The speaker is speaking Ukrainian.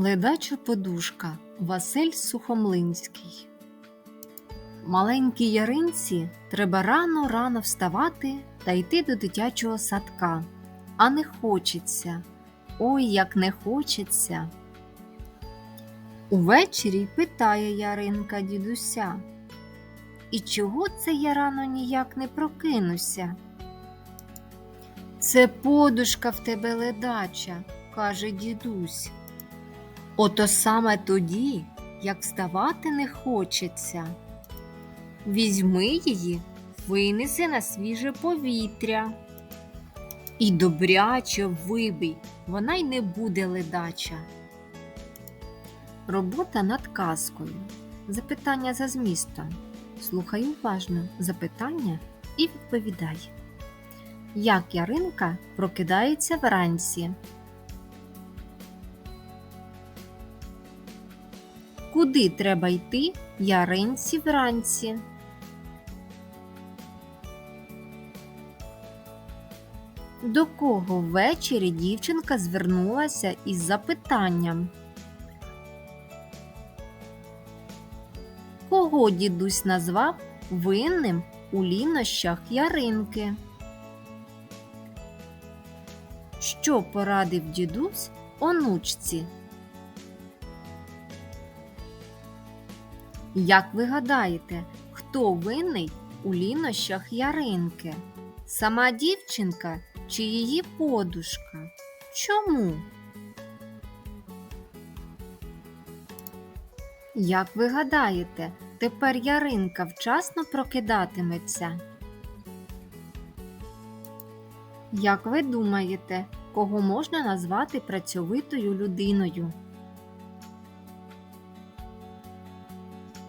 Ледача подушка Василь Сухомлинський. Маленькій яринці треба рано-рано вставати та йти до дитячого садка. А не хочеться. Ой, як не хочеться. Увечері питає Яринка дідуся. І чого це я рано ніяк не прокинуся? Це подушка в тебе ледача, каже дідусь. Ото саме тоді, як вставати не хочеться. Візьми її, винеси на свіже повітря. І добряче вибий, вона й не буде ледача. Робота над казкою. Запитання за змістом. Слухай уважно запитання і відповідай. Як Яринка прокидається вранці? Куди треба йти яринці вранці? До кого ввечері дівчинка звернулася із запитанням? Кого дідусь назвав винним у лінощах яринки? Що порадив дідусь онучці? Як ви гадаєте, хто винний у лінощах яринки? Сама дівчинка чи її подушка? Чому? Як ви гадаєте, тепер яринка вчасно прокидатиметься? Як ви думаєте, кого можна назвати працьовитою людиною?